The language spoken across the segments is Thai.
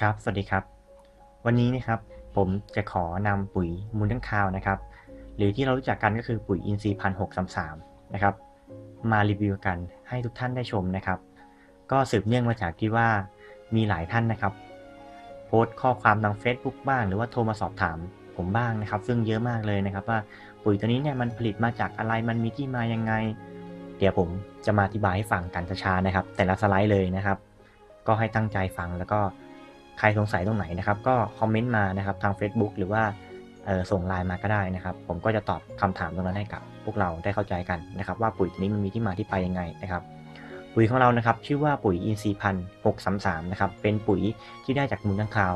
ครับ สวัสดีครับ วันนี้นะครับผมจะขอนำปุ๋ยมูลทั้างคาวนะครับ หรือที่เรารู้จักกันก็คือปุ๋ยอินทรีย์พันหกสามสามนะครับ มารีวิวกันให้ทุกท่านได้ชมนะครับ ก็สืบเนื่องมาจากที่ว่ามีหลายท่านนะครับ โพสต์ข้อความทาง Facebook บ้าง หรือว่าโทรมาสอบถามผมบ้างนะครับ ซึ่งเยอะมากเลยนะครับ ว่าปุ๋ยตัวนี้เนี่ยมันผลิตมาจากอะไรมันมีที่มายังไง เดี๋ยวผมจะมาอธิบายให้ฟังกันช้าๆนะครับ แต่ละสไลด์เลยนะครับ ก็ให้ตั้งใจฟังแล้วก็ ใครสงสัยตรงไหนนะครับ ก็คอมเมนต์มานะครับทาง Facebook หรือว่าส่งไลน์มาก็ได้นะครับ ผมก็จะตอบคำถามตรงนั้นให้กับพวกเราได้เข้าใจกันนะครับ ว่าปุ๋ยตัวนี้มันมีที่มาที่ไปยังไงนะครับ ปุ๋ยของเรานะครับ ชื่อว่าปุ๋ยอินทรีย์พันหกสามสามนะครับ เป็นปุ๋ยที่ได้จากมูลค้างคาว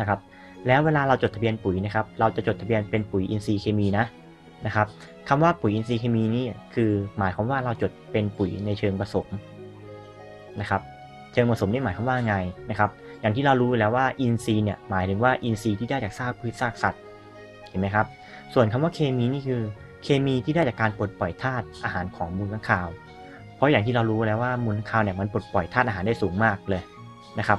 นะครับ แล้วเวลาเราจดทะเบียนปุ๋ยนะครับ เราจะจดทะเบียนเป็นปุ๋ยอินทรีย์เคมีนะนะครับคำว่าปุ๋ยอินทรีย์เคมีนี่คือหมายความว่าเราจดเป็นปุ๋ยในเชิงผสมนะครับ เชิงผสมนี่หมายความว่าไงนะครับ อย่างที่เรารู้แล้วว่าอินทรีย์เนี่ยหมายถึงว่าอินทรีย์ที่ได้จากซากพืชซากสัตว์เห็นไหมครับ ส่วนคำว่าเคมีนี่คือเคมีที่ได้จากการปลดปล่อยธาตุอาหารของมูลค้างคาว เพราะอย่างที่เรารู้แล้วว่ามูลค้างคาวเนี่ยมันปลดปล่อยธาตุอาหารได้สูงมากเลยนะครับ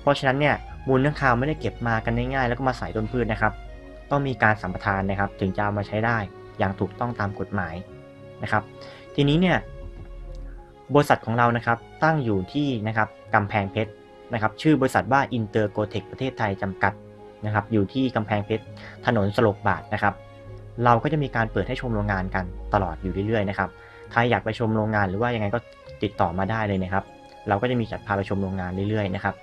เพราะฉะนั้นเนี่ยมูลค้างคาวไม่ได้เก็บมากันง่ายๆแล้วก็มาใส่ต้นพืชนะครับ ต้องมีการสัมปทานนะครับถึงจะเอามาใช้ได้อย่างถูกต้องตามกฎหมายนะครับ ทีนี้เนี่ยบริษัทของเรานะครับตั้งอยู่ที่นะครับกำแพงเพชร นะครับชื่อบริษัทว่า i n t e r g o t e c h ประเทศไทยจำกัดนะครับอยู่ที่กำแพงเพชรถนนสลกบาทนะครับ เราก็จะมีการเปิดให้ชมโรงงานกันตลอดอยู่เรื่อยๆนะครับใครอยากไปชมโรงงานหรือว่ายังไงก็ติดต่อมาได้เลยนะครับ เราก็จะมีจัดพาไปชมโรงงานเรื่อยๆนะครับ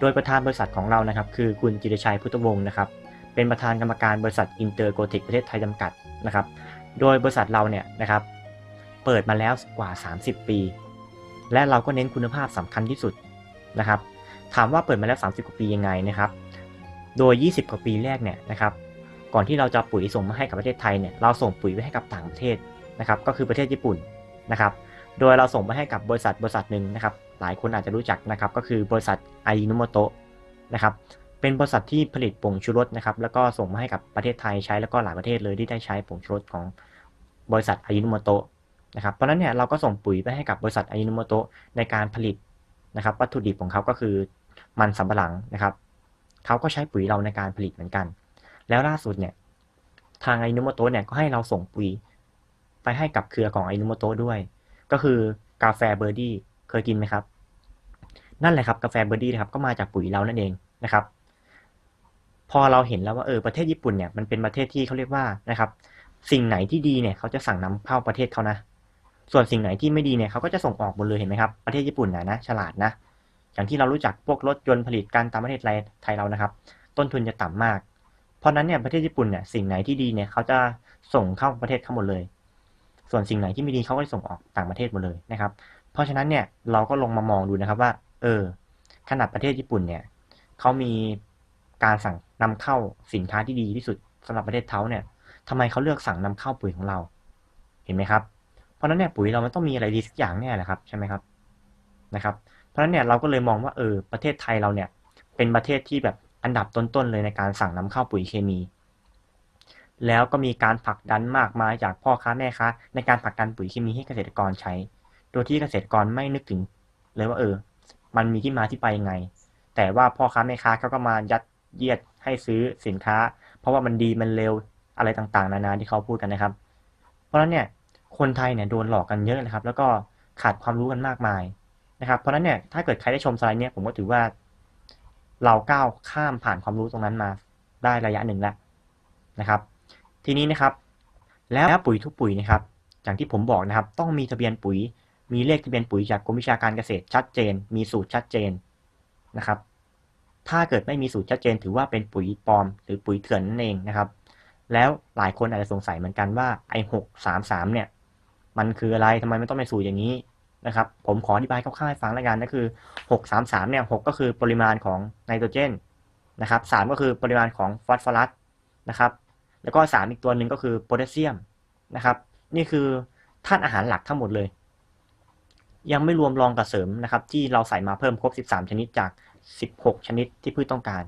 โดยประธานบริษัทของเรานะครับ คือคุณจิรชัยพุทธวงศ์นะครับเป็นประธานกรรมการบริษัทอินเตอร์โกเทคประเทศไทยจำกัดนะครับ โดยบริษัทเราเนี่ยนะครับ เปิดมาแล้วกว่า 30 ปี และเราก็เน้นคุณภาพสำคัญที่สุด นะครับ ถามว่าเปิดมาแล้ว 30 กว่าปียังไงนะครับ โดย 20 กว่าปีแรกเนี่ยนะครับ ก่อนที่เราจะปุ๋ยส่งมาให้กับประเทศไทยเนี่ย เราส่งปุ๋ยไปให้กับต่างประเทศนะครับ ก็คือประเทศญี่ปุ่นนะครับ โดยเราส่งไปให้กับบริษัทบริษัทหนึ่งนะครับ หลายคนอาจจะรู้จักนะครับ ก็คือบริษัทไอนุโมโตะนะครับ เป็นบริษัทที่ผลิตผงชูรสนะครับ แล้วก็ส่งมาให้กับประเทศไทยใช้แล้วก็หลายประเทศเลยที่ได้ใช้ผงชูรสของบริษัทไอายุนโมโตะนะครับ เพราะนั้นเนี่ยเราก็ส่งปุ๋ยไปให้กับบริษัทไอายุนโมโตะในการผลิต นะครับ วัตถุดิบของเขาก็คือมันสำปะหลังนะครับเขาก็ใช้ปุ๋ยเราในการผลิตเหมือนกัน แล้วล่าสุดเนี่ย ทางอายุนโมโตะเนี่ยก็ให้เราส่งปุ๋ยไปให้กับเครือของอายุนโมโตะด้วย ก็คือกาแฟเบอร์ดี้เคยกินไหมครับ นั่นแหละครับกาแฟเบอร์ดี้นะครับก็มาจากปุ๋ยเรานั่นเองนะครับ พอเราเห็นแล้วว่าเออประเทศญี่ปุ่นเนี่ยมันเป็นประเทศที่เขาเรียกว่านะครับ สิ่งไหนที่ดีเนี่ยเขาจะสั่งนำเข้าประเทศเขานะ ส่วนสิ่งไหนที่ไม่ดีเนี่ยเขาก็จะส่งออกหมดเลยเห็นไหมครับ ประเทศญี่ปุ่นนะนะฉลาดนะ อย่างที่เรารู้จักพวกรถยนต์ผลิตการตามประเทศไทยเรานะครับ ต้นทุนจะต่ำมาก เพราะนั้นเนี่ยประเทศญี่ปุ่นเนี่ยสิ่งไหนที่ดีเนี่ยเขาจะส่งเข้าประเทศเขาหมดเลย ส่วนสิ่งไหนที่ไม่ดีเขาก็จะส่งออกต่างประเทศหมดเลยนะครับ เพราะฉะนั้นเนี่ยเราก็ลงมามองดูนะครับว่า เออ ขนาดประเทศญี่ปุ่นเนี่ยเขามีการสั่งนำเข้าสินค้าที่ดีที่สุดสำหรับประเทศเขาเนี่ยทำไมเขาเลือกสั่งนำเข้าปุ๋ยของเรา เห็นไหมครับ เพราะนั้นเนี่ยปุ๋ยเรามันต้องมีอะไรดีสักอย่างแน่แหละครับใช่ไหมครับนะครับ เพราะนั้นเนี่ยเราก็เลยมองว่าเออประเทศไทยเราเนี่ยเป็นประเทศที่แบบอันดับต้นๆเลยในการสั่งนำเข้าปุ๋ยเคมี แล้วก็มีการผลักดันมากมายจากพ่อค้าแม่ค้าในการผลักดันปุ๋ยเคมีให้เกษตรกรใช้ โดยที่เกษตรกรไม่นึกถึงเลยว่าเออ มันมีที่มาที่ไปยังไง แต่ว่าพ่อค้าแม่ค้าเขาก็มายัดเยียดให้ซื้อสินค้า เพราะว่ามันดีมันเร็วอะไรต่างๆ นานาที่เขาพูดกันนะครับ เพราะฉะนั้นเนี่ย คนไทยเนี่ยโดนหลอกกันเยอะนะครับ แล้วก็ขาดความรู้กันมากมายนะครับ เพราะนั้นเนี่ยถ้าเกิดใครได้ชมสไลด์เนี่ยผมก็ถือว่า เราก้าวข้ามผ่านความรู้ตรงนั้นมาได้ระยะหนึ่งแล้วนะครับ ทีนี้นะครับ แล้วปุ๋ยทุกปุ๋ยนะครับ อย่างที่ผมบอกนะครับ ต้องมีทะเบียนปุ๋ย มีเลขทะเบียนปุ๋ยจากกรมวิชาการเกษตรชัดเจน มีสูตรชัดเจนนะครับ ถ้าเกิดไม่มีสูตรชัดเจน ถือว่าเป็นปุ๋ยปลอม หรือปุ๋ยเถื่อนนั่นเองนะครับ แล้วหลายคนอาจจะสงสัยเหมือนกันว่าไอ้หกสามสามเนี่ย มันคืออะไรทำไมไม่ต้องเป็นสูตรอย่างนี้นะครับ ผมขออธิบายคร่าวๆให้ฟังแล้วกันก็คือหกสามสามเนี่ยหกก็คือปริมาณของไนโตรเจนนะครับสามก็คือปริมาณของฟอสฟอรัสนะครับ แล้วก็สามอีกตัวหนึ่งก็คือโพแทสเซียมนะครับ นี่คือธาตุอาหารหลักทั้งหมดเลย ยังไม่รวมรองกระเสริมนะครับ ที่เราใส่มาเพิ่มครบ 13 ชนิดจาก 16 ชนิดที่พืชต้องการ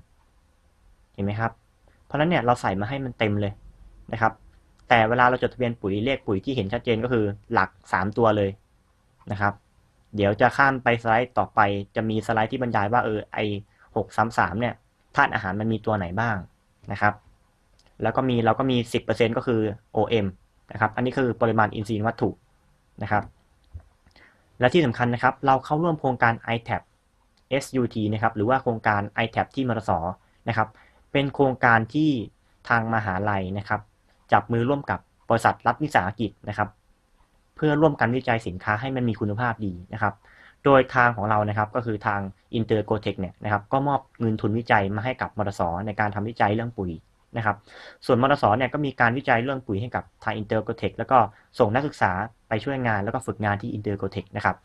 เห็นไหมครับ เพราะนั้นเนี่ยเราใส่มาให้มันเต็มเลยนะครับ แต่เวลาเราจดทะเบียนปุ๋ยเลขปุ๋ยที่เห็นชัดเจนก็คือหลัก 3 ตัวเลยนะครับ เดี๋ยวจะข้ามไปสไลด์ต่อไปจะมีสไลด์ที่บรรยายว่าเออไอหกสามสามเนี่ยธาตุอาหารมันมีตัวไหนบ้างนะครับ แล้วก็มีเราก็มีสิบเปอร์เซ็นก็คือ OM นะครับ อันนี้คือปริมาณอินทรีย์วัตถุนะครับ และที่สำคัญนะครับ เราเข้าร่วมโครงการ ITAP SUT นะครับ หรือว่าโครงการ ITAP ที่มรสนะครับ เป็นโครงการที่ทางมหาลัยนะครับ จับมือร่วมกับบริษัทรัฐวิสาหกิจนะครับ เพื่อร่วมกันวิจัยสินค้าให้มันมีคุณภาพดีนะครับ โดยทางของเรานะครับก็คือทาง i n t e r g o t e c h เนี่ยนะครับก็มอบเงินทุนวิจัยมาให้กับมรสในการทำวิจัยเรื่องปุ๋ยนะครับ ส่วนมรสเนี่ยก็มีการวิจัยเรื่องปุ๋ยให้กับทาง i n t e r g o t e c h แล้วก็ส่งนักศึกษาไปช่วยงานแล้วก็ฝึกงานที่ i n t e r g o t e c h นะครับ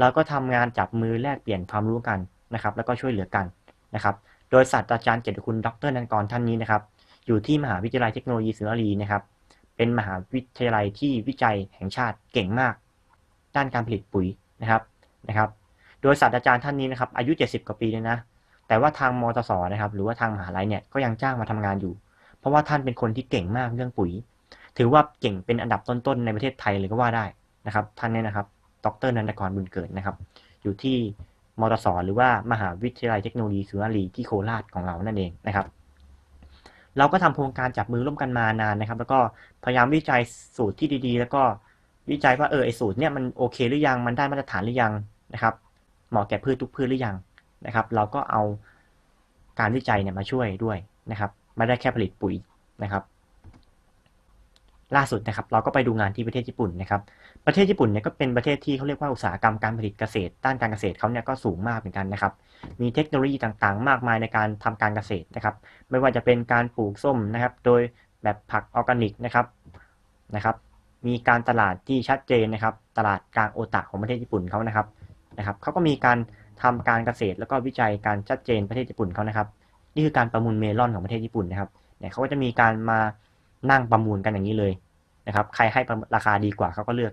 เราก็ทำงานจับมือแลกเปลี่ยนความรู้กันนะครับ แล้วก็ช่วยเหลือกันนะครับ โดยศาสตราจารย์เกียรติคุณดรนันกรท่านนี้นะครับ อยู่ที่มหาวิทยาลัยเทคโนโลยีสุนทรีนะครับ เป็นมหาวิทยาลัยที่วิจัยแห่งชาติเก่งมาก ด้านการผลิตปุ๋ยนะครับนะครับ โดยศาสตราจารย์ท่านนี้นะครับอายุ 70 กว่าปีเลยนะ แต่ว่าทางมตสนะครับ หรือว่าทางมหาลัยเนี่ยก็ยังจ้างมาทำงานอยู่ เพราะว่าท่านเป็นคนที่เก่งมากเรื่องปุ๋ย ถือว่าเก่งเป็นอันดับต้นๆในประเทศไทยเลยก็ว่าได้นะครับ ท่านเนี่ยนะครับ ดรนันทกรบุญเกิดนะครับ อยู่ที่มตสหรือว่ามหาวิทยาลัยเทคโนโลยีสุนทรีที่โคราชของเรานั่นเองนะครับ เราก็ทำโครงการจับมือร่วมกันมานานนะครับ แล้วก็พยายามวิจัยสูตรที่ดีๆ แล้วก็วิจัยว่าเออไอสูตรเนี่ยมันโอเคหรือยังมันได้มาตรฐานหรือยังนะครับเหมาะแก่พืชทุกพืชหรือยังนะครับ เราก็เอาการวิจัยเนี่ยมาช่วยด้วยนะครับไม่ได้แค่ผลิตปุ๋ยนะครับ ล่าสุดนะครับ เราก็ไปดูงานที่ประเทศญี่ปุ่นนะครับ ประเทศญี่ปุ่นเนี่ยก็เป็นประเทศที่เขาเรียกว่าอุตสาหกรรมการผลิตเกษตร ด้านการเกษตรเขาเนี่ยก็สูงมากเหมือนกันนะครับ มีเทคโนโลยีต่างๆ มากมายในการทำการเกษตรนะครับ ไม่ว่าจะเป็นการปลูกส้มนะครับ โดยแบบผักออร์แกนิกนะครับนะครับ มีการตลาดที่ชัดเจนนะครับ ตลาดกลางโอตะของประเทศญี่ปุ่นเขานะครับนะครับเขาก็มีการทำการเกษตรแล้วก็วิจัยการชัดเจนประเทศญี่ปุ่นเขานะครับ นี่คือการประมูลเมลอนของประเทศญี่ปุ่นนะครับเนี่ยเขาก็จะมีการมา นั่งประมูลกันอย่างนี้เลยนะครับ ใครให้ราคาดีกว่าเขาก็เลือก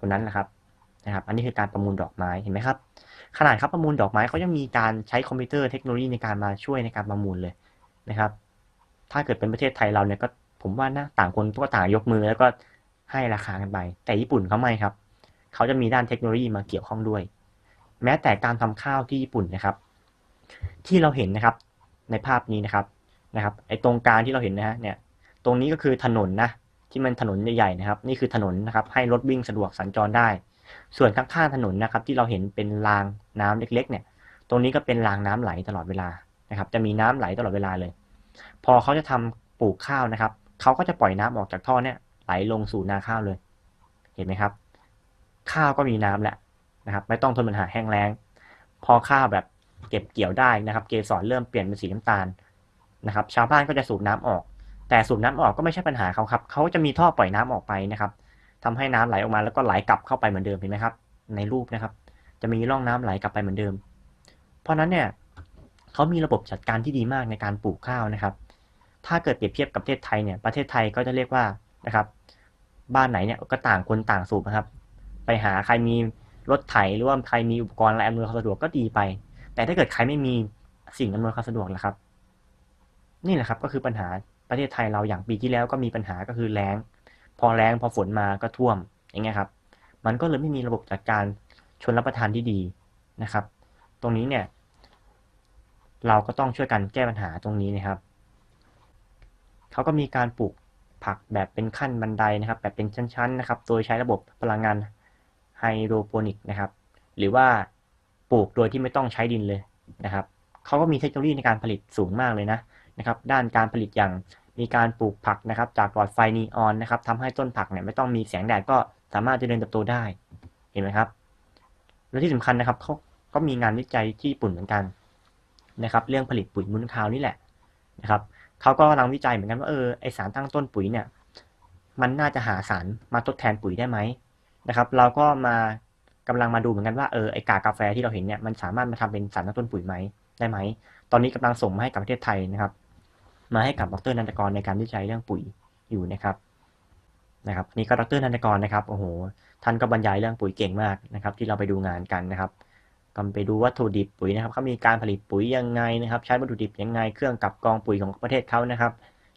คนนั้นนะครับนะครับ อันนี้คือการประมูลดอกไม้เห็นไหมครับ ขนาดเขาประมูลดอกไม้เขายังมีการใช้คอมพิวเตอร์เทคโนโลยีในการมาช่วยในการประมูลเลยนะครับ ถ้าเกิดเป็นประเทศไทยเราเนี่ยก็ผมว่านะต่างคนก็ต่างยกมือแล้วก็ให้ราคากันไป แต่ญี่ปุ่นเขาไม่ครับ เขาจะมีด้านเทคโนโลยีมาเกี่ยวข้องด้วย แม้แต่การทำข้าวที่ญี่ปุ่นนะครับ ที่เราเห็นนะครับ ในภาพนี้นะครับนะครับไอ้ตรงกลางที่เราเห็นนะฮะเนี่ย ตรงนี้ก็คือถนนนะที่มันถนนใหญ่ๆนะครับ นี่คือถนนนะครับให้รถวิ่งสะดวกสัญจรได้ ส่วนข้างๆถนนนะครับ ที่เราเห็นเป็นรางน้ำเล็ก ๆ เนี่ย ตรงนี้ก็เป็นรางน้ำไหลตลอดเวลานะครับ จะมีน้ำไหลตลอดเวลาเลย พอเขาจะทำปลูกข้าวนะครับเขาก็จะปล่อยน้ำออกจากท่อเนี่ยไหลลงสู่นาข้าวเลย เห็นไหมครับ ข้าวก็มีน้ำแหละนะครับ ไม่ต้องทนปัญหาแห้งแล้ง พอข้าวแบบเก็บเกี่ยวได้นะครับ เกสรเริ่มเปลี่ยนเป็นสีน้ำตาลนะครับ ชาวบ้านก็จะสูบน้ำออก แต่สูบน้ำออกก็ไม่ใช่ปัญหาเขาครับเขาจะมีท่อปล่อยน้ำออกไปนะครับทำให้น้ำไหลออกมาแล้วก็ไหลกลับเข้าไปเหมือนเดิมเห็นไหมครับ ในรูปนะครับ จะมีร่องน้ำไหลกลับไปเหมือนเดิม เพราะนั้นเนี่ยเขามีระบบจัดการที่ดีมากในการปลูกข้าวนะครับ ถ้าเกิดเปรียบเทียบกับประเทศไทยเนี่ยประเทศไทยก็จะเรียกว่านะครับ บ้านไหนเนี่ยก็ต่างคนต่างสูบนะครับ ไปหาใครมีรถไถหรือว่าใครมีอุปกรณ์อะไรอำนวยความสะดวกก็ดีไป แต่ถ้าเกิดใครไม่มีสิ่งอำนวยความสะดวกล่ะครับ นี่แหละครับก็คือปัญหา ประเทศไทยเราอย่างปีที่แล้วก็มีปัญหาก็คือแล้ง พอแล้งพอฝนมาก็ท่วมอย่างเงี้ยครับ มันก็เลยไม่มีระบบจัดการชนรับประทานที่ดีนะครับ ตรงนี้เนี่ย เราก็ต้องช่วยกันแก้ปัญหาตรงนี้นะครับเขาก็มีการปลูกผักแบบเป็นขั้นบันไดนะครับ แบบเป็นชั้นๆนะครับ โดยใช้ระบบพลังงานไฮโดรโปนิกนะครับ หรือว่าปลูกโดยที่ไม่ต้องใช้ดินเลยนะครับเขาก็มีเทคโนโลยีในการผลิตสูงมากเลยนะ นะครับด้านการผลิตอย่างมีการปลูกผักนะครับ จากหลอดไฟนีออนนะครับทำให้ต้นผักเนี่ยไม่ต้องมีแสงแดดก็สามารถเจริญเติบโตได้เห็นไหมครับและที่สำคัญนะครับเขาก็มีงานวิจัยที่ญี่ปุ่นเหมือนกันนะครับ เรื่องผลิตปุ๋ยมูลคาวนี่แหละนะครับเขาก็กำลังวิจัยเหมือนกันว่าเออไอสารตั้งต้นปุ๋ยเนี่ย มันน่าจะหาสารมาทดแทนปุ๋ยได้ไหมนะครับ เราก็มากำลังมาดูเหมือนกันว่าเออไอกากาแฟที่เราเห็นเนี่ยมันสามารถมาทำเป็นสารตั้งต้นปุ๋ยไหมได้ไหมตอนนี้กำลังส่งมาให้กับประเทศไทยนะครับ มาให้กับดรนันทกรในการวิจัยเรื่องปุ๋ยอยู่นะครับนะครับนี่ก็ดรนันทกรนะครับโอ้โหท่านก็บรรยายเรื่องปุ๋ยเก่งมากนะครับ ที่เราไปดูงานกันนะครับก็ไปดูวัตถุดิบปุ๋ยนะครับเขามีการผลิตปุ๋ยยังไงนะครับ ใช้วัตถุดิบยังไงเครื่องกับกองปุ๋ยของประเทศเขานะครับ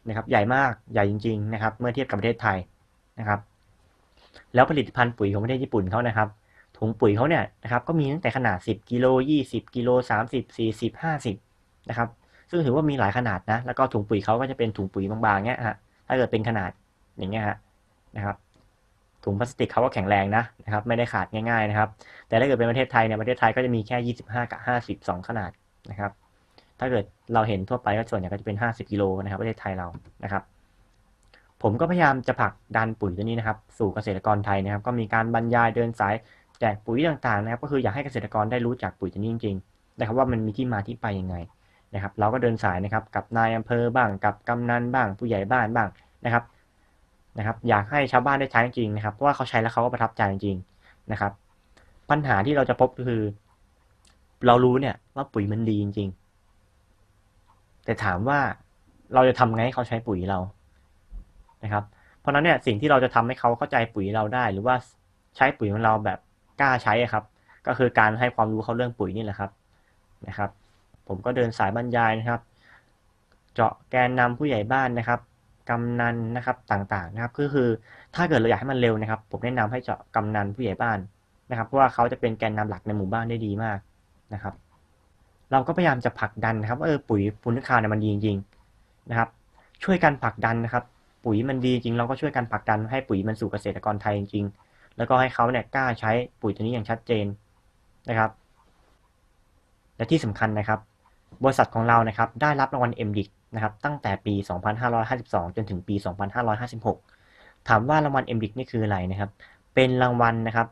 นะครับ ใหญ่มากใหญ่จริง ๆ นะครับ เมื่อเทียบกับประเทศไทยนะครับ แล้วผลิตภัณฑ์ปุ๋ยของประเทศญี่ปุ่นเขานะครับถถุงปุ๋ยเขาเนี่ยนะครับ ก็มีตั้งแต่ขนาด 10กิโล20กิโล30 40 50นะครับ ซึ่งถือว่ามีหลายขนาดนะ แล้วก็ถุงปุ๋ยเขาก็จะเป็นถุงปุ๋ยบางๆเงี้ยฮะ ถ้าเกิดเป็นขนาดอย่างเงี้ยฮะนะครับ ถุงพลาสติกเขาก็แข็งแรงนะนะครับ ไม่ได้ขาดง่ายๆนะครับ แต่ถ้าเกิดเป็นประเทศไทยเนี่ยประเทศไทยก็จะมีแค่ 25 กับ 50 2 ขนาดนะครับ ถ้าเกิดเราเห็นทั่วไปก็ส่วนใหญ่ก็จะเป็น 50กิโลนะครับประเทศไทยเรานะครับ ผมก็พยายามจะผลักดันปุ๋ยตัวนี้นะครับ สู่เกษตรกรไทยนะครับ ก็มีการบรรยายเดินสายแจกปุ๋ยต่างๆนะครับ ก็คืออยากให้เกษตรกรได้รู้จักปุ๋ยตัวนี้จริงๆนะครับว่ามันมีที่มาที่ไปยังไง นะครับ เราก็เดินสายนะครับกับนายอำเภอบ้างกับกำนันบ้าง ผู้ใหญ่บ้านบ้างนะครับนะครับ อยากให้ชาวบ้านได้ใช้จริงนะครับเพราะว่าเขาใช้แล้วเขาก็ประทับใจจริงนะครับ ปัญหาที่เราจะพบก็คือ เรารู้เนี่ยว่าปุ๋ยมันดีจริง ๆ แต่ถามว่าเราจะทำไงให้เขาใช้ปุ๋ยเรานะครับ เพราะฉะนั้นเนี่ยสิ่งที่เราจะทำให้เขาเข้าใจปุ๋ยเราได้ หรือว่าใช้ปุ๋ยของเราแบบกล้าใช้ครับ ก็คือการให้ความรู้เขาเรื่องปุ๋ยนี่แหละครับนะครับ ผมก็เดินสายบรรยายนะครับ เจาะแกนนำผู้ใหญ่บ้านนะครับกำนันนะครับต่างๆนะครับก็คือถ้าเกิดเราอยากให้มันเร็วนะครับ ผมแนะนำให้เจาะกำนันผู้ใหญ่บ้านนะครับ เพราะว่าเขาจะเป็นแกนนำหลักในหมู่บ้านได้ดีมากนะครับ เราก็พยายามจะผลักดันนะครับว่าเออปุ๋ยปุ๋ยข้าวเนี่ยมันดีจริงๆนะครับ ช่วยกันผลักดันนะครับ ปุ๋ยมันดีจริง เราก็ช่วยกันผลักดันให้ปุ๋ยมันสู่เกษตรกรไทยจริงๆแล้วก็ให้เขาเนี่ยกล้าใช้ปุ๋ยตัวนี้อย่างชัดเจนนะครับ และที่สำคัญนะครับ บริษัทของเรานะครับได้รับรางวัล MDIC นะครับตั้งแต่ปี 2552 จนถึงปี 2556 ถามว่ารางวัล MDIC นี่คืออะไรนะครับ เป็นรางวัลนะครับ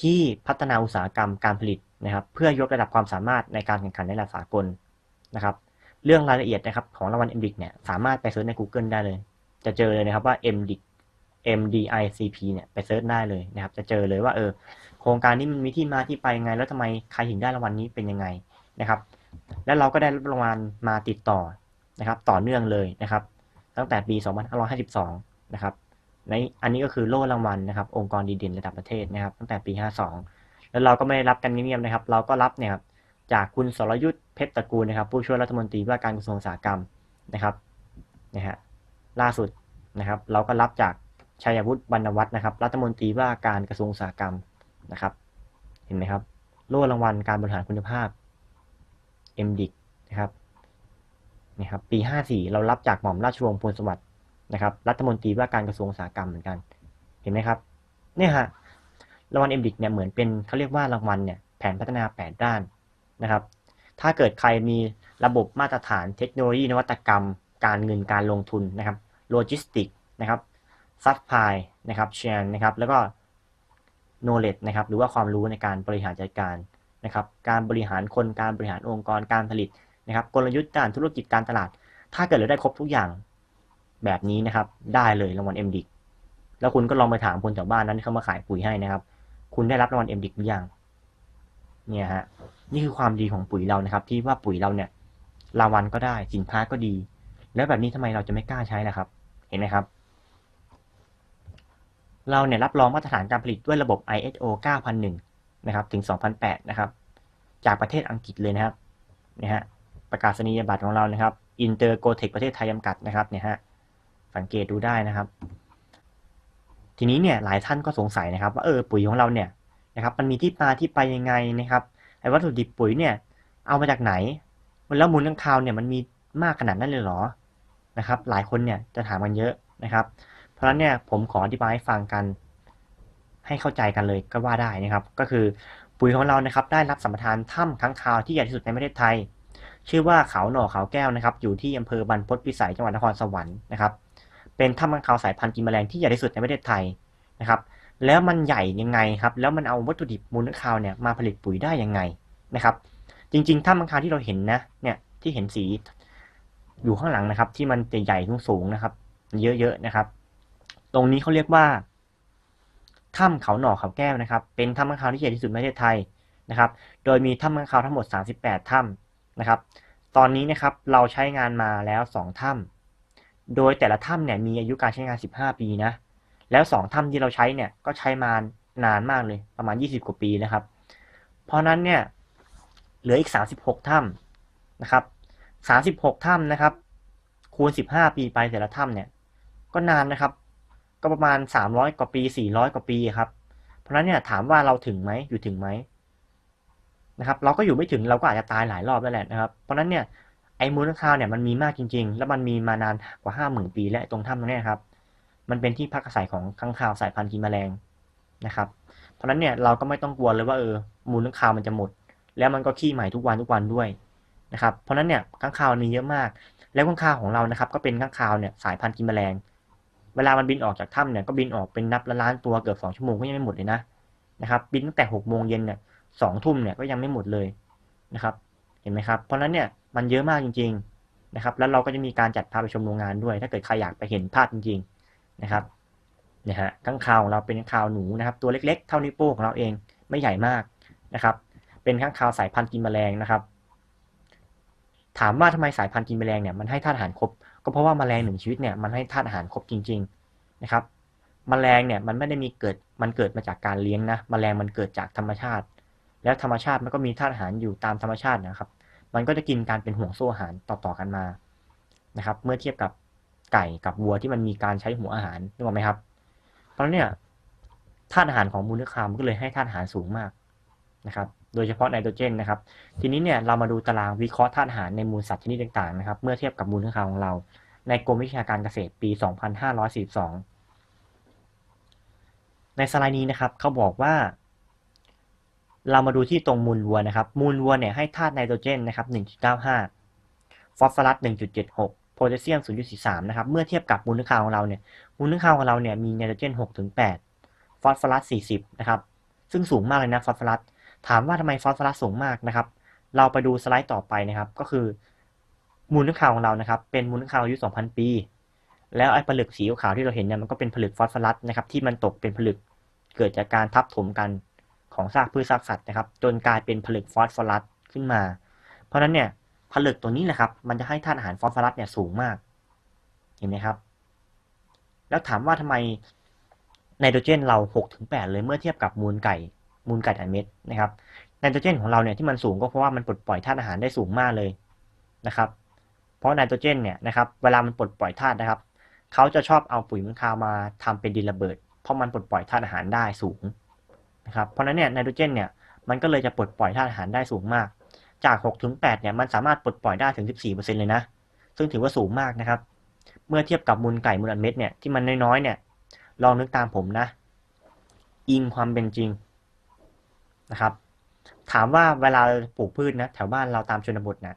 ที่พัฒนาอุตสาหกรรมการผลิตนะครับ เพื่อยกระดับความสามารถในการแข่งขันในระดับสากลนะครับ เรื่องรายละเอียดนะครับของรางวัล MDIC เนี่ยสามารถไปเซิร์ชใน Google ได้เลย จะเจอเลยนะครับว่า MDIC MDICP เนี่ยไปเซิร์ชได้เลยนะครับ จะเจอเลยว่าเออโครงการนี้มันมีที่มาที่ไปยังไง แล้วทำไมใครถึงได้รางวัลนี้เป็นยังไงนะครับ แล้วเราก็ได้รับรางวัลมาติดต่อนะครับ ต่อเนื่องเลยนะครับ ตั้งแต่ปี 2552 นะครับในอันนี้ก็คือโล่รางวัลนะครับ องค์กรดีเด่นระดับประเทศนะครับ ตั้งแต่ปี 52 แล้วเราก็ไม่ได้รับกันเงียบๆนะครับ เราก็รับเนี่ยครับจากคุณสรยุทธ์เพชรตระกูลนะครับ ผู้ช่วยรัฐมนตรีว่าการกระทรวงอุตสาหกรรมนะครับนะฮะล่าสุดนะครับ เราก็รับจากชัยวุฒิบรรณวัฒน์นะครับ รัฐมนตรีว่าการกระทรวงอุตสาหกรรมนะครับ เห็นไหมครับโล่รางวัลการบริหารคุณภาพ MDIC นะครับนะครับปี 54 เรารับจากหม่อมราชวงศ์พลสวัสดิ์นะครับ รัฐมนตรีว่าการกระทรวงอุตสาหกรรมเหมือนกัน เห็นไหมครับ เนี่ยฮะรางวัล MDIC เนี่ยเหมือนเป็นเขาเรียกว่ารางวัลเนี่ยแผนพัฒนา 8 ด้านนะครับ ถ้าเกิดใครมีระบบมาตรฐานเทคโนโลยีนวัตกรรม การเงินการลงทุนนะครับโลจิสติกนะครับซัพพลายนะครับแชร์นะครับ แล้วก็ knowledge นะครับ หรือว่าความรู้ในการบริหารจัดการ นะครับการบริหารคนการบริหารองค์กรการผลิตนะครับกลยุทธ์การธุรกิจการตลาด ถ้าเกิดเราได้ครบทุกอย่างแบบนี้นะครับ ได้เลยรางวัล MDIC แล้วคุณก็ลองไปถามคนแถวบ้านนั้นที่เขามาขายปุ๋ยให้นะครับ คุณได้รับรางวัล MDIC หรือยังเนี่ยฮะนี่คือความดีของปุ๋ยเรานะครับ ที่ว่าปุ๋ยเราเนี่ยรางวัลก็ได้สินค้าก็ดี แล้วแบบนี้ทำไมเราจะไม่กล้าใช้ล่ะครับ เห็นไหมครับ เราเนี่ยรับรองมาตรฐานการผลิตด้วยระบบ ISO 9001 นะครับถึง 2008 นะครับ จากประเทศอังกฤษเลยนะครับนะฮะประกาศนียบัตรของเรานะครับ Inter g o t e c h ประเทศไทยจำกัดนะครับเนี่ยฮะสังเกตดูได้นะครับ ทีนี้เนี่ยหลายท่านก็สงสัยนะครับว่าเออปุ๋ยของเราเนี่ยนะครับ มันมีที่มาที่ไปยังไงนะครับไอ้วัตถุดิบปุ๋ยเนี่ยเอามาจากไหนแล้วมูลค้างคาวเนี่ยมันมีมากขนาดนั้นเลยเหรอนะครับ หลายคนเนี่ยจะถามกันเยอะนะครับ เพราะฉะนั้นเนี่ยผมขออธิบายให้ฟังกัน ให้เข้าใจกันเลยก็ว่าได้นะครับ ก็คือปุ๋ยของเรานะครับได้รับสัมปทานถ้ำค้างคาวที่ใหญ่ที่สุดในประเทศไทย ชื่อว่าเขาหน่อเขาแก้วนะครับ อยู่ที่อำเภอบรรพตพิสัยจังหวัดนครสวรรค์นะครับเป็นถ้ำค้างคาวสายพันธุ์กินแมลงที่ใหญ่ที่สุดในประเทศไทยนะครับแล้วมันใหญ่ยังไงครับ แล้วมันเอาวัตถุดิบมูลค้างคาวเนี่ยมาผลิตปุ๋ยได้ยังไงนะครับ จริงๆถ้ำค้างคาวที่เราเห็นนะเนี่ยที่เห็นสีอยู่ข้างหลังนะครับ ที่มันใหญ่ๆสูงๆนะครับ เยอะๆนะครับ ตรงนี้เขาเรียกว่า ถ้ำเขาหน่อเขาแก้วนะครับ เป็นถ้ำค้างคาวที่ใหญ่ที่สุดในประเทศไทยนะครับ โดยมีถ้ำค้างคาวทั้งหมด 38 ถ้ำนะครับ ตอนนี้นะครับเราใช้งานมาแล้ว 2 ถ้ำโดยแต่ละถ้ำเนี่ยมีอายุการใช้งาน 15 ปีนะ แล้ว 2 ถ้ำที่เราใช้เนี่ยก็ใช้มานานมากเลยประมาณ 20 กว่าปีนะครับ เพราะนั้นเนี่ยเหลืออีก 36 ถ้ำนะครับ 36 ถ้ำนะครับ คูณ 15 ปีไปแต่ละถ้ำเนี่ย ก็นานนะครับ ก็ประมาณ300กว่าปี400กว่าปีครับ เพราะนั้นเนี่ยถามว่าเราถึงไหมอยู่ถึงไหมนะครับ เราก็อยู่ไม่ถึงเราก็อาจจะตายหลายรอบแล้วแหละนะครับ เพราะนั้นเนี่ยไอ้มูลค่าเนี่ยมันมีมากจริง ๆ แล้วมันมีมานานกว่าห้าหมื่นปีและตรงถ้ำตรงนี้ครับ มันเป็นที่พักอาศัยของข้างคาวสายพันธุ์กินแมลงนะครับ เพราะนั้นเนี่ยเราก็ไม่ต้องกลัวเลยว่าเออมูลค่ามันจะหมด แล้วมันก็ขี้ใหม่ทุกวันทุกวันด้วยนะครับ เพราะฉะนั้นเนี่ยข้างคาวมีเยอะมาก แล้วข้างคาวของเรานะครับ ก็เป็นข้างคาวเนี่ยสายพันธุ์กินแมลง เวลามันบินออกจากถ้ำเนี่ยก็บินออกเป็นนับล้านตัวเกือบสองชั่วโมงก็ยังไม่หมดเลยนะนะครับบินตั้งแต่หกโมงเย็นเนี่ยสองทุ่มเนี่ยก็ยังไม่หมดเลยนะครับ เห็นไหมครับ เพราะฉะนั้นเนี่ยมันเยอะมากจริง ๆนะครับ แล้วเราก็จะมีการจัดพาไปชมโรงงานด้วย ถ้าเกิดใครอยากไปเห็นภาพจริง ๆนะครับเนี่ยฮะข้างคาวของเราเป็นข้างคาวหนูนะครับ ตัวเล็กๆ เท่านิ้วโป้งของเราเองไม่ใหญ่มากนะครับ เป็นข้างคาวสายพันธุ์กินแมลงนะครับ ถามว่าทำไมสายพันธุ์กินแมลงเนี่ยมันให้ธาตุอาหารครบ ก็เพราะว่าแมลงหนึ่งชีวิตเนี่ยมันให้ธาตุอาหารครบจริง ๆนะครับมแมลงเนี่ยมันไม่ได้มีเกิดมันเกิดมาจากการเลี้ยงนะมแมลงมันเกิดจากธรรมชาติ แล้วธรรมชาติมันก็มีธาตุอาหารอยู่ตามธรรมชาตินะครับ มันก็จะกินการเป็นห่วงโซ่อาหารต่อๆกันมานะครับ เมื่อเทียบกับไก่กับวัวที่มันมีการใช้หัวอาหารนึกออกไหมครับ เพราะเนี่ยธาตุอาหารของมูลนิคามก็เลยให้ธาตุอาหารสูงมากนะครับ โดยเฉพาะไนโตรเจนนะครับ ทีนี้เนี่ยเรามาดูตารางวิเคราะห์ธาตุอาหารในมูลสัตว์ชนิดต่างๆนะครับ เมื่อเทียบกับมูลนิคามของเรา ในกรมวิชาการเกษตรปี 2542 ในสไลด์นี้นะครับเขาบอกว่า เรามาดูที่ตรงมูลวัวนะครับ มูลวัวเนี่ยให้ธาตุไนโตรเจนนะครับ 1.95 ฟอสฟอรัส 1.76โพแทสเซียม 0.43 นะครับ เมื่อเทียบกับมูลค่าของเราเนี่ย มูลค่าของเราเนี่ยมีไนโตรเจน 6-8 ฟอสฟอรัส 40 นะครับ ซึ่งสูงมากเลยนะฟอสฟอรัส ถามว่าทำไมฟอสฟอรัสสูงมากนะครับ เราไปดูสไลด์ต่อไปนะครับ ก็คือ มูลค่าของเรานะครับ เป็นมูลค่าอายุ 2,000 ปี แล้วไอ้ผลึกสีขาวที่เราเห็นเนี่ยมันก็เป็นผลึกฟอสฟอรัสนะครับ ที่มันตกเป็นผลึกเกิดจากการทับถมกันของซากพืชซากสัตว์นะครับ จนกลายเป็นผลึกฟอสฟอรัสขึ้นมา เพราะฉะนั้นเนี่ยผลึกตัวนี้แหละครับ มันจะให้ธาตุอาหารฟอสฟอรัสเนี่ยสูงมาก เห็นไหมครับ แล้วถามว่าทำไมไนโตรเจนเรา6-8เลยเมื่อเทียบกับมูลไก่ มูลไก่อันเม็ดนะครับไนโตรเจนของเราเนี่ยที่มันสูงก็เพราะว่ามันปลดปล่อยธาตุอาหารได้สูงมากเลยนะครับ เพราะไนโตรเจนเนี่ยนะครับเวลามันปลดปล่อยธาตุนะครับเขาจะชอบเอาปุ๋ยมังคาวมาทำเป็นดินระเบิด เพราะมันปลดปล่อยธาตุอาหารได้สูงนะครับเพราะนั้นเนี่ยไนโตรเจนเนี่ยมันก็เลยจะปลดปล่อยธาตุอาหารได้สูงมาก จาก6ถึง8เนี่ยมันสามารถปลดปล่อยได้ถึง 14%เลยนะ ซึ่งถือว่าสูงมากนะครับ เมื่อเทียบกับมูลไก่มูลอันเม็ดเนี่ยที่มันน้อยๆเนี่ยลองนึกตามผมนะ อิงความเป็นจริง นะครับ ถามว่าเวลาปลูกพืชนะแถวบ้านเราตามชนบทนะ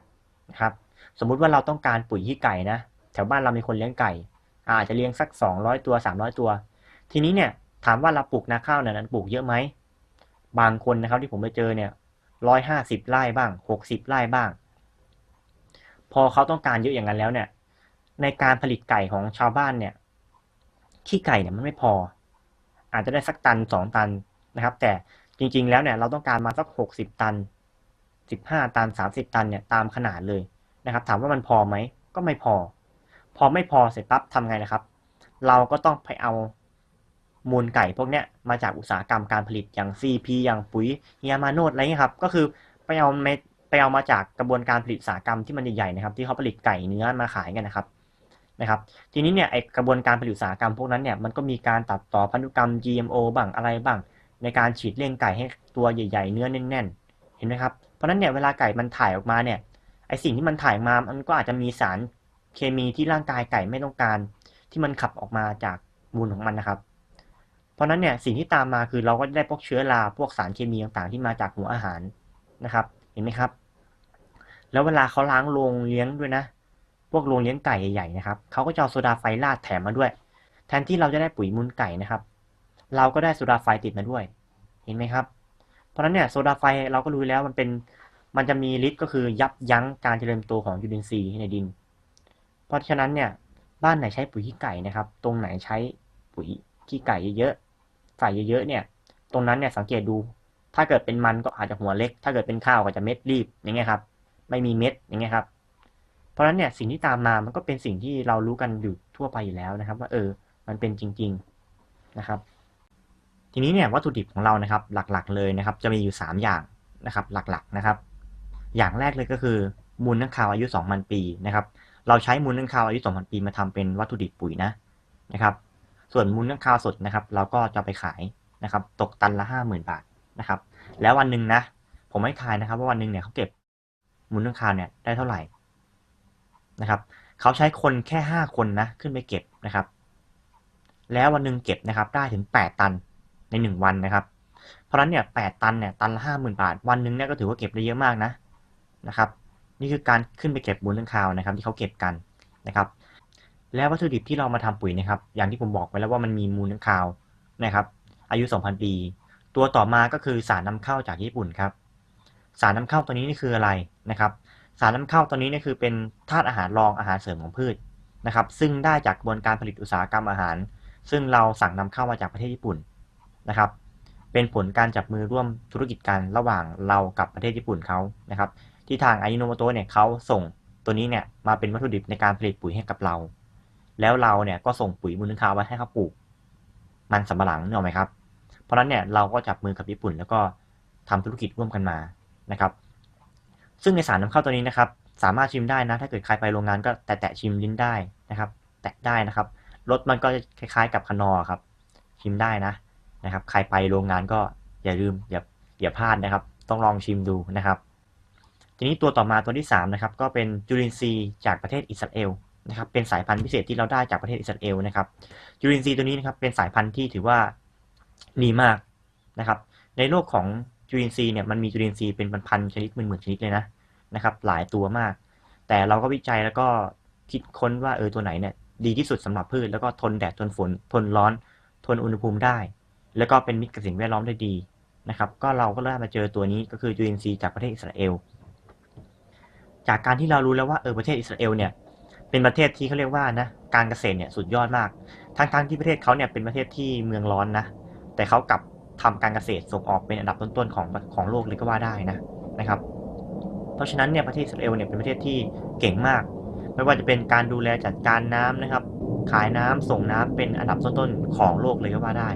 นะครับ สมมุติว่าเราต้องการปุ๋ยที่ไก่นะแถวบ้านเรามีคนเลี้ยงไก่ อาจจะเลี้ยงสัก 200 ตัว 300 ตัว ทีนี้เนี่ยถามว่าเราปลูกนาข้าวเนี่ยนั้นปลูกเยอะไหมบางคนนะครับที่ผมไปเจอเนี่ยร้อยห้าสิบไร่บ้างหกสิบไร่บ้าง พอเขาต้องการเยอะอย่างนั้นแล้วเนี่ย ในการผลิตไก่ของชาวบ้านเนี่ยขี้ไก่เนี่ยมันไม่พอ อาจจะได้สักตันสองตันนะครับ แต่ จริง ๆ แล้วเนี่ยเราต้องการมาสักหกสิบตันสิบห้าตันสามสิบตันเนี่ยตามขนาดเลยนะครับ ถามว่ามันพอไหมก็ไม่พอ พอไม่พอเสร็จปั๊บทำไงนะครับ เราก็ต้องไปเอามูลไก่พวกเนี้ยมาจากอุตสาหกรรมการผลิตอย่าง CP อย่างปุ๋ยเฮียมาโนดอะไรเงี้ยครับ ก็คือไปเอาเม็ดไปเอามาจากกระบวนการผลิตอุตสาหกรรมที่มันใหญ่ๆนะครับ ที่เขาผลิตไก่เนื้อมาขายกันนะครับนะครับ ทีนี้เนี่ยไอกระบวนการผลิตอุตสาหกรรมพวกนั้นเนี่ยมันก็มีการตัดต่อพันธุกรรม GMO บ้างอะไรบ้าง ในการฉีดเลี้ยงไก่ให้ตัวใหญ่ ๆ เนื้อแน่นๆ เห็นไหมครับ เพราะนั้นเนี่ยเวลาไก่มันถ่ายออกมาเนี่ย ไอสิ่งที่มันถ่ายมา มันก็อาจจะมีสารเคมีที่ร่างกายไก่ไม่ต้องการ ที่มันขับออกมาจากมูลของมันนะครับ เพราะนั้นเนี่ยสิ่งที่ตามมาคือเราก็ได้พวกเชื้อรา พวกสารเคมีต่างๆ ที่มาจากหัวอาหารนะครับ เห็นไหมครับ แล้วเวลาเขาล้างโรงเลี้ยงด้วยนะ พวกโรงเลี้ยงไก่ใหญ่ๆนะครับ เขาก็จะเอาโซดาไฟราดแถมมาด้วย แทนที่เราจะได้ปุ๋ยมูลไก่นะครับ เราก็ได้โซดาไฟติดมาด้วย เห็นไหมครับ เพราะนั้นเนี่ยโซดาไฟเราก็รู้แล้วมันเป็นมันจะมีฤทธิ์ก็คือยับยั้งการเจริญโตของยูรินทรีย์ในดิน เพราะฉะนั้นเนี่ยบ้านไหนใช้ปุ๋ยขี้ไก่นะครับ ตรงไหนใช้ปุ๋ยขี้ไก่เยอะๆใส่เยอะๆเนี่ย ตรงนั้นเนี่ยสังเกตดู ถ้าเกิดเป็นมันก็อาจจะหัวเล็ก ถ้าเกิดเป็นข้าวก็จะเม็ดรีบอย่างเงี้ยครับ ไม่มีเม็ดอย่างเงี้ยครับ เพราะฉะนั้นเนี่ยสิ่งที่ตามมามันก็เป็นสิ่งที่เรารู้กันอยู่ทั่วไปอยู่แล้วนะครับ ว่าเออ มันเป็นจริง ๆนะครับ ทีนี้เนี่ยวัตถุดิบของเรานะครับหลักๆ เลยนะครับ จะมีอยู่ 3 อย่างนะครับหลักๆนะครับ อย่างแรกเลยก็คือมูลน้ำคาวอายุ 2,000 ปีนะครับเราใช้มูลน้ำคาวอายุ 2,000 ปีมาทำเป็นวัตถุดิบปุ๋ยนะนะครับ ส่วนมูลค้างคาวสดนะครับ เราก็จะไปขายนะครับ ตกตันละห้าหมื่นบาทนะครับ แล้ววันหนึ่งนะ ผมให้ทายนะครับ ว่าวันหนึ่งเนี่ยเขาเก็บมูลค้างคาวเนี่ยได้เท่าไหร่นะครับเขาใช้คนแค่ห้าคนนะขึ้นไปเก็บนะครับ แล้ววันหนึ่งเก็บนะครับ ได้ถึงแปดตัน ในหนึ่งวันนะครับ เพราะนั้นเนี่ยแปดตันเนี่ยตันละห้าหมื่นบาท วันหนึ่งเนี่ยก็ถือว่าเก็บได้เยอะมากนะนะครับ นี่คือการขึ้นไปเก็บมูลค้างคาวนะครับ ที่เขาเก็บกันนะครับ แล้ววัตถุดิบที่เรามาทำปุ๋ยนะครับ อย่างที่ผมบอกไปแล้วว่ามันมีมูลค้างคาวนะครับ อายุ 2,000 ปี ตัวต่อมาก็คือสารนำเข้าจากญี่ปุ่นครับ สารนำเข้าตัวนี้นี่คืออะไรนะครับ สารนำเข้าตัวนี้นี่คือเป็นธาตุอาหารรองอาหารเสริมของพืชนะครับ ซึ่งได้จากกระบวนการผลิตอุตสาหกรรมอาหาร ซึ่งเราสั่งนำเข้ามาจากประเทศญี่ปุ่น นะครับ เป็นผลการจับมือร่วมธุรกิจกันระหว่างเรากับประเทศญี่ปุ่นเขานะครับ ที่ทางอายิโนโมโตะเนี่ยเขาส่งตัวนี้เนี่ยมาเป็นวัตถุดิบในการผลิตปุ๋ยให้กับเรา แล้วเราเนี่ยก็ส่งปุ๋ยมูลค้าไว้ให้เขาปลูก มันสำปะหลังเนอะไหมครับ เพราะนั้นเนี่ยเราก็จับมือกับญี่ปุ่น แล้วก็ทำธุรกิจร่วมกันมานะครับ ซึ่งในสารนำเข้าตัวนี้นะครับ สามารถชิมได้นะ ถ้าเกิดใครไปโรงงานก็แตะชิมลิ้นได้นะครับ แตะได้นะครับรสมันก็จะคล้ายๆกับคนอครับ ชิมได้นะ นะครับ ใครไปโรงงานก็อย่าลืมอย่าอย่าพลาดนะครับ ต้องลองชิมดูนะครับ ทีนี้ตัวต่อมาตัวที่3นะครับก็เป็นจุลินทรีย์จากประเทศอิสราเอลนะครับเป็นสายพันธุ์พิเศษที่เราได้จากประเทศอิสราเอลนะครับจุลินทรีย์ตัวนี้นะครับเป็นสายพันธุ์ที่ถือว่าดีมากนะครับ ในโลกของจุลินทรีย์เนี่ยมันมีจุลินทรีย์เป็นพันๆชนิดหมื่นๆชนิดเลยนะนะครับ หลายตัวมาก แต่เราก็วิจัยแล้วก็คิดค้นว่าเออตัวไหนเนี่ยดีที่สุดสำหรับพืชแล้วก็ทนแดดทนฝนทนร้อน ทนอุณหภูมิได้ แล้วก็เป็นมิตรกับสิ่งแวดล้อมได้ดีนะครับ ก็เราก็ได้มมาเจอตัวนี้ก็คือจุลินทรีย์จากประเทศอิสราเอล จากการที่เรารู้แล้วว่าเออประเทศอิสราเอลเนี่ยเป็นประเทศที่เขาเรียกว่านะการเกษตรเนี่ยสุดยอดมาก ทั้งๆที่ประเทศเขาเนี่ยเป็นประเทศที่เมืองร้อนนะ แต่เขากลับทำการเกษตรส่งออกเป็นอันดับต้นๆของของโลกเลยก็ว่าได้นะนะครับ เพราะฉะนั้นเนี่ยประเทศอิสราเอลเนี่ยเป็นประเทศที่เก่งมาก ไม่ว่าจะเป็นการดูแลจัดการน้ำนะครับ ขายน้ำส่งน้ำเป็นอันดับต้นๆของโลกเลยก็ว่าได้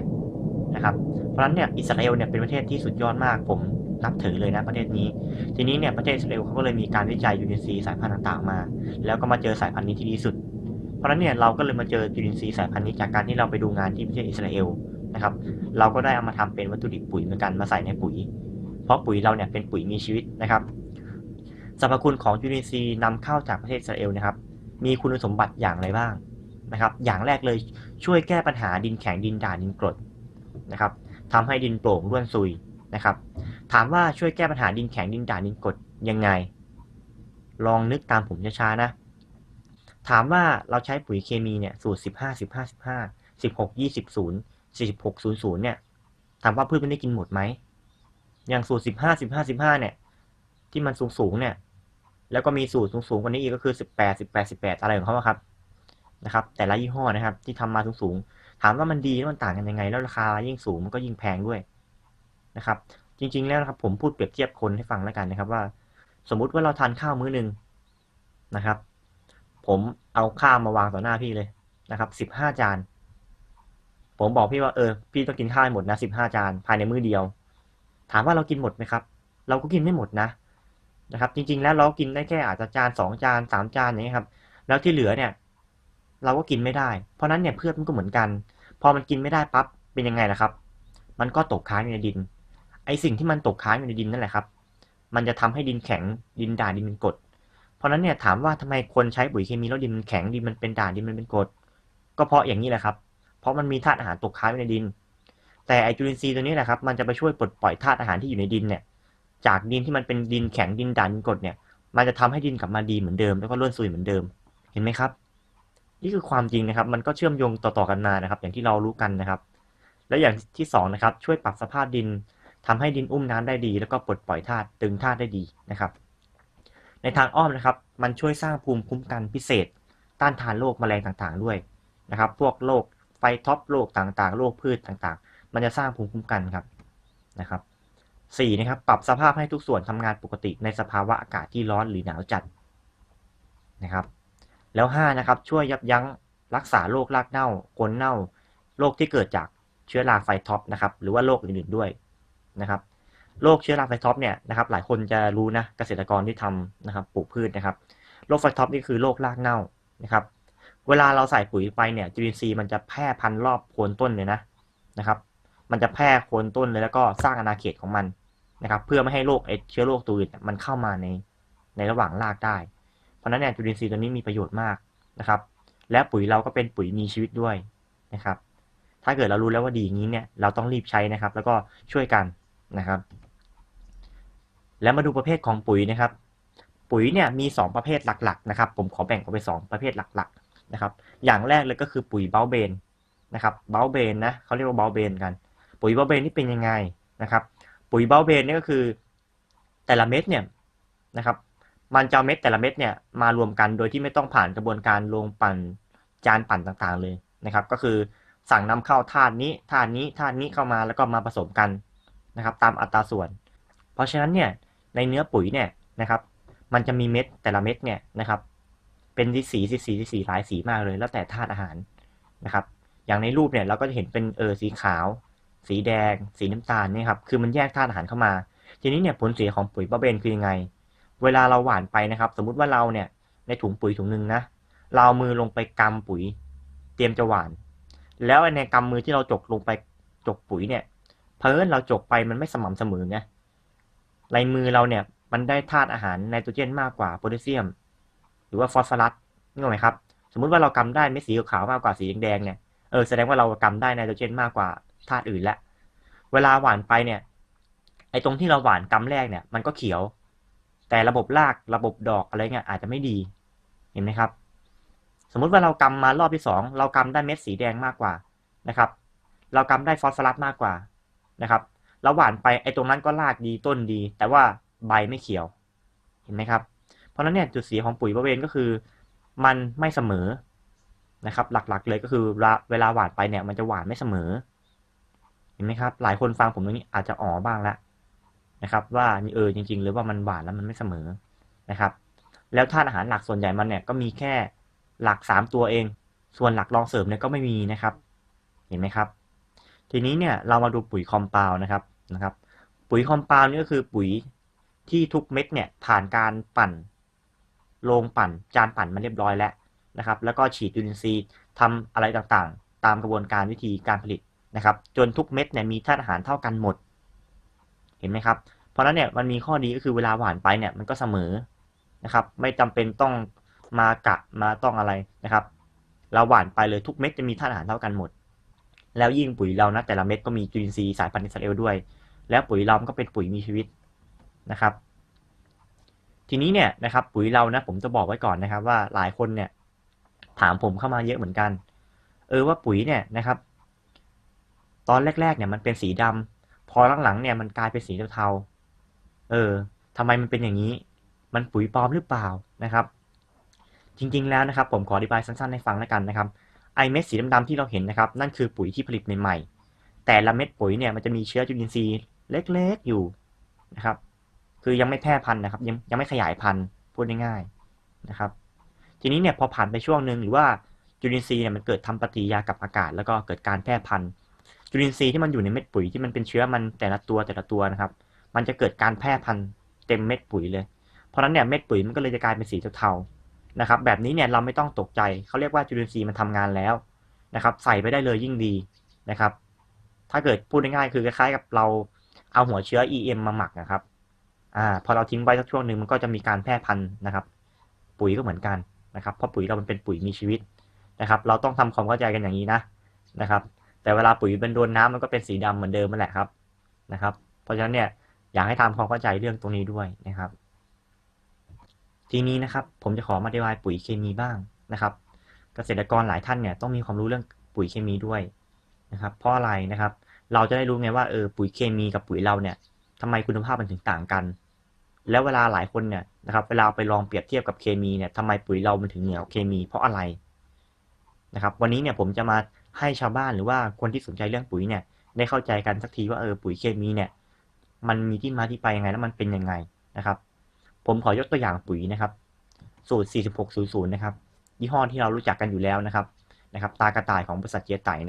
นะครับ เพราะฉะนั้นเนี่ยอิสราเอลเนี่ยเป็นประเทศที่สุดยอดมาก ผมนับถือเลยนะประเทศนี้ ทีนี้เนี่ยประเทศอิสราเอลเขาก็เลยมีการวิจัยยูนิซีสายพันธุ์ต่างๆมา แล้วก็มาเจอสายพันธุ์นี้ที่ดีสุด เพราะฉะนั้นเนี่ยเราก็เลยมาเจอจุลินทรีสายพันธุ์นี้จากการที่เราไปดูงานที่ประเทศอิสราเอลนะครับ เราก็ได้เอามาทำเป็นวัตถุดิบปุ๋ยเหมือนกันมาใส่ในปุ๋ย เพราะปุ๋ยเราเนี่ยเป็นปุ๋ยมีชีวิตนะครับสรรพคุณของจุลินทรีย์นำเข้าจากประเทศอิสราเอลนะครับ มีคุณสมบัติอย่างไรบ้างนะครับ อย่างแรกเลยช่วยแก้ปัญหาดินแข็งดินด่านดินกรด นะครับทำให้ดินโปร่งร่วนซุยนะครับ ถามว่าช่วยแก้ปัญหาดินแข็งดินด่านดินกรดยังไง ลองนึกตามผมช้าๆนะ ถามว่าเราใช้ปุ๋ยเคมีเนี่ยสูตร 15 15 15 16 20 0 46 00เนี่ยถามว่าพืชมันได้กินหมดไหม อย่างสูตร 15 15 15เนี่ย ที่มันสูงสูงเนี่ย แล้วก็มีสูตรสูงสูงกว่านี้อีกก็คือ 18 18 18 อะไรของเขาครับนะครับ แต่ละยี่ห้อนะครับ ที่ทำมาสูงสูง ถามว่ามันดีแล้วมันต่างกันยังไง แล้วราคายิ่งสูงมันก็ยิ่งแพงด้วยนะครับ จริง ๆ แล้วนะครับ ผมพูดเปรียบเทียบคนให้ฟังแล้วกันนะครับ ว่า สมมุติว่าเราทานข้าวมื้อหนึ่งนะครับ ผมเอาข้าวมาวางต่อหน้าพี่เลยนะครับสิบห้าจาน ผมบอกพี่ว่าเออ พี่ต้องกินข้าวให้หมดนะสิบห้าจานภายในมื้อเดียว ถามว่าเรากินหมดไหมครับ เราก็กินไม่หมดนะนะครับ จริง ๆ แล้วเรากินได้แค่อาจจะจานสองจานสามจานอย่างนี้ครับ แล้วที่เหลือเนี่ย เราก็กินไม่ได้ เพราะนั้นเนี่ยเพื่อนมันก็เหมือนกัน พอมันกินไม่ได้ปั๊บเป็นยังไงล่ะครับ มันก็ตกค้างอยู่ในดิน ไอสิ่งที่มันตกค้างอยู่ในดินนั่นแหละครับ มันจะทำให้ดินแข็งดินด่านดินเป็นกรดเพราะนั้นเนี่ยถามว่าทำไมคนใช้ปุ๋ยเคมีแล้วดินมันแข็งดินมันเป็นด่านดินมันเป็นกรดก็เพราะอย่างนี้แหละครับ เพราะมันมีธาตุอาหารตกค้างอยู่ในดิน แต่ไอจุลินทรีย์ตัวนี้แหละครับมันจะไปช่วยปลดปล่อยธาตุอาหารที่อยู่ในดินเนี่ย จากดินที่มันเป็นดินแข็งดินด่านดินกรดเนี่ย มันจะทำให้ดินกลับมาดีเหมือนเดิมแล้วก็ร่วนซุยเหมือนเดิม เห็นไหมครับ นี่คือความจริงนะครับ มันก็เชื่อมโยงต่อๆกันมานะครับ อย่างที่เรารู้กันนะครับ และอย่างที่สองนะครับ ช่วยปรับสภาพดินทำให้ดินอุ้มน้ำได้ดี แล้วก็ปลดปล่อยธาตุตึงธาตุได้ดีนะครับ ในทางอ้อมนะครับ มันช่วยสร้างภูมิคุ้มกันพิเศษ ต้านทานโรคแมลงต่างๆ ด้วยนะครับ พวกโรคไฟท็อปโรคต่างๆโรคพืชต่างๆ มันจะสร้างภูมิคุ้มกันครับนะครับสี่นะครับปรับสภาพให้ทุกส่วนทำงานปกติในสภาวะอากาศที่ร้อนหรือหนาวจัดนะครับ แล้วห้านะครับ ช่วยยับยั้งรักษาโรครากเน่าโคนเน่าโรคที่เกิดจากเชื้อราไฟท็อปนะครับ หรือว่าโรคอื่นๆด้วยนะครับโรคเชื้อราไฟท็อปเนี่ยนะครับ หลายคนจะรู้นะเกษตรกรที่ทำนะครับ ปลูกพืชนะครับโรคไฟท็อปนี่คือโรครากเน่านะครับ เวลาเราใส่ปุ๋ยไปเนี่ยจุลินทรีย์มันจะแพร่พันรอบโคนต้นเลยนะนะครับ มันจะแพร่โคนต้นเลยแล้วก็สร้างอาณาเขตของมันนะครับ เพื่อไม่ให้โรคไอเชื้อโรคตัวอื่นมันเข้ามาในในระหว่างรากได้ เพราะนั้นเนี่ยจุลินทรีย์ตัวนี้มีประโยชน์มากนะครับ และปุ๋ยเราก็เป็นปุ๋ยมีชีวิตด้วยนะครับ ถ้าเกิดเรารู้แล้วว่าดีอย่างนี้เนี่ยเราต้องรีบใช้นะครับ แล้วก็ช่วยกันนะครับ แล้วมาดูประเภทของปุ๋ยนะครับ ปุ๋ยเนี่ยมี 2 ประเภทหลักๆนะครับ ผมขอแบ่งออกเป็น2ประเภทหลักๆนะครับ อย่างแรกเลยก็คือปุ๋ยเบลเบนนะครับเบลเบนนะเขาเรียกว่าเบลเบนกัน ปุ๋ยเบลเบนนี่เป็นยังไงนะครับ ปุ๋ยเบลเบนนี่ก็คือแต่ละเม็ดเนี่ยนะครับ มันจะเอาเม็ดแต่ละเม็ดเนี่ยมารวมกันโดยที่ไม่ต้องผ่านกระบวนการลงปั่นจานปั่นต่างๆเลยนะครับ ก็คือสั่งนำเข้าธาตุนี้ธาตุนี้ธาตุนี้เข้ามาแล้วก็มาผสมกันนะครับ ตามอัตราส่วน เพราะฉะนั้นเนี่ยในเนื้อปุ๋ยเนี่ยนะครับ มันจะมีเม็ดแต่ละเม็ดเนี่ยนะครับ เป็นสีสีสีสีหลายสีมากเลย แล้วแต่ธาตุอาหารนะครับ อย่างในรูปเนี่ยเราก็จะเห็นเป็นเออสีขาว สีแดง สีน้ำตาลนี่ครับคือมันแยกธาตุอาหารเข้ามา ทีนี้เนี่ยผลเสียของปุ๋ยบะเบนคือยังไง เวลาเราหว่านไปนะครับ สมมุติว่าเราเนี่ย ในถุงปุ๋ยถุงหนึ่งนะเรามือลงไปกำปุ๋ย เตรียมจะหว่าน แล้วในกำมือที่เราจกลงไปจกปุ๋ยเนี่ย เพราะเราจกไปมันไม่สม่ำเสมอไงในมือเราเนี่ยมันได้ธาตุอาหารไนโตรเจนมากกว่าโพแทสเซียม หรือว่าฟอสฟอรัสนี่ไหมครับ สมมุติว่าเรากำได้เม็ดสีขาวมากกว่าสีแดงเนี่ยเออแสดงว่าเรากำได้ไนโตรเจนมากกว่าธาตุอื่นล้วเวลาหว่านไปเนี่ย ไอ้ตรงที่เราหว่านกำแรกเนี่ย มันก็เขียว แต่ระบบรากระบบดอกอะไรเงี้ยอาจจะไม่ดี เห็นไหมครับ สมมุติว่าเรากำมารอบที่สองเรากำได้เม็ดสีแดงมากกว่านะครับ เรากำได้ฟอสฟอรัสมากกว่านะครับเราหว่านไปไอ้ตรงนั้นก็รากดีต้นดี แต่ว่าใบไม่เขียว เห็นไหมครับ เพราะนั้นเนี่ยจุดเสียของปุ๋ยบะเวนก็คือ มันไม่เสมอนะครับ หลักๆเลยก็คือเวลาหว่านไปเนี่ยมันจะหว่านไม่เสมอ เห็นไหมครับ หลายคนฟังผมตรงนี้อาจจะอ๋อบ้างแล้ว นะครับ ว่านี่เออจริง ๆ หรือว่ามันหวานแล้วมันไม่เสมอนะครับ แล้วธาตุอาหารหลักส่วนใหญ่มันเนี่ยก็มีแค่หลักสามตัวเอง ส่วนหลักรองเสริมเนี่ยก็ไม่มีนะครับ เห็นไหมครับ ทีนี้เนี่ยเรามาดูปุ๋ยคอมเปานะครับนะครับ ปุ๋ยคอมเปานี่ก็คือปุ๋ยที่ทุกเม็ดเนี่ยผ่านการปั่นโรงปั่นจานปั่นมาเรียบร้อยแล้วนะครับ แล้วก็ฉีดจุลินทรีย์ทำอะไรต่างๆ ตามกระบวนการวิธีการผลิตนะครับ จนทุกเม็ดเนี่ยมีธาตุอาหารเท่ากันหมด เห็นไหมครับ เพราะนั้นเนี่ยมันมีข้อดีก็คือเวลาหวานไปเนี่ยมันก็เสมอนะครับ ไม่จำเป็นต้องมากะมาต้องอะไรนะครับ เราหวานไปเลยทุกเม็ดจะมีธาตุอาหารเท่ากันหมด แล้วยิ่งปุ๋ยเรานะแต่ละเม็ดก็มีจุลินทรีย์สายพันธุ์อิสราเอลด้วย แล้วปุ๋ยเราก็เป็นปุ๋ยมีชีวิตนะครับ ทีนี้เนี่ยนะครับ ปุ๋ยเรานะผมจะบอกไว้ก่อนนะครับ ว่าหลายคนเนี่ยถามผมเข้ามาเยอะเหมือนกัน เออว่าปุ๋ยเนี่ยนะครับ ตอนแรกๆเนี่ยมันเป็นสีดำ พอหลังๆเนี่ยมันกลายเป็นสีเทาๆเออทำไมมันเป็นอย่างนี้ มันปุ๋ยปลอมหรือเปล่านะครับ จริงๆแล้วนะครับ ผมขออธิบายสั้นๆให้ฟังแล้วกันนะครับไอเม็ดสีดำๆที่เราเห็นนะครับ นั่นคือปุ๋ยที่ผลิตใหม่ๆแต่ละเม็ดปุ๋ยเนี่ยมันจะมีเชื้อจุลินทรีย์เล็กๆอยู่นะครับ คือยังไม่แพร่พันธุ์นะครับ ยังยังไม่ขยายพันธุ์พูดง่ายๆนะครับ ทีนี้เนี่ยพอผ่านไปช่วงหนึ่งหรือว่าจุลินทรีย์เนี่ยมันเกิดทำปฏิกิริยากับอากาศ แล้วก็เกิดการแพร่พันธุ์ จุลินทรีย์ที่มันอยู่ในเม็ดปุ๋ยที่มันเป็นเชื้อมันแต่ละตัวแต่ละตัวนะครับ มันจะเกิดการแพร่พันธุ์เต็มเม็ดปุ๋ยเลย เพราะนั้นเนี่ยเม็ดปุ๋ยมันก็เลยจะกลายเป็นสีเทาๆนะครับ แบบนี้เนี่ยเราไม่ต้องตกใจเขาเรียกว่าจุลินทรีย์มันทำงานแล้วนะครับ ใส่ไปได้เลยยิ่งดีนะครับ ถ้าเกิดพูดง่ายๆคือคล้ายๆกับเราเอาหัวเชื้อ EM มาหมักนะครับ อ่า พอเราทิ้งไว้สักช่วงหนึ่งมันก็จะมีการแพร่พันธุ์นะครับ ปุ๋ยก็เหมือนกันนะครับ เพราะปุ๋ยเรามันเป็นปุ๋ยมีชีวิตนะครับ เราต้องทำความเข้าใจกันอย่างนี้นะนะครับ แต่เวลาปุ๋ยเป็นโดนน้ำมันก็เป็นสีดำเหมือนเดิมนั่นแหละครับนะครับ เพราะฉะนั้นเนี่ยอยากให้ทำความเข้าใจเรื่องตรงนี้ด้วยนะครับ ทีนี้นะครับ ผมจะขอมาอธิบายปุ๋ยเคมีบ้างนะครับ เกษตรกรหลายท่านเนี่ยต้องมีความรู้เรื่องปุ๋ยเคมีด้วยนะครับ เพราะอะไรนะครับ เราจะได้รู้ไงว่าเออปุ๋ยเคมีกับปุ๋ยเราเนี่ยทำไมคุณภาพมันถึงต่างกัน แล้วเวลาหลายคนเนี่ยนะครับ เวลาไปลองเปรียบเทียบกับเคมีเนี่ยทำไมปุ๋ยเรามันถึงเหนือเคมี เพราะอะไรนะครับ วันนี้เนี่ยผมจะมา ให้ชาวบ้านหรือว่าคนที่สนใจเรื่องปุ๋ยเนี่ย ได้เข้าใจกันสักทีว่าเออปุ๋ยเคมีเนี่ย มันมีที่มาที่ไปยังไงแล้วมันเป็นยังไงนะครับ ผมขอยกตัวอย่างปุ๋ยนะครับ สูตร 4600 นะครับ ยี่ห้อที่เรารู้จักกันอยู่แล้วนะครับนะครับ ตากระต่ายของบริษัทเจไตนะ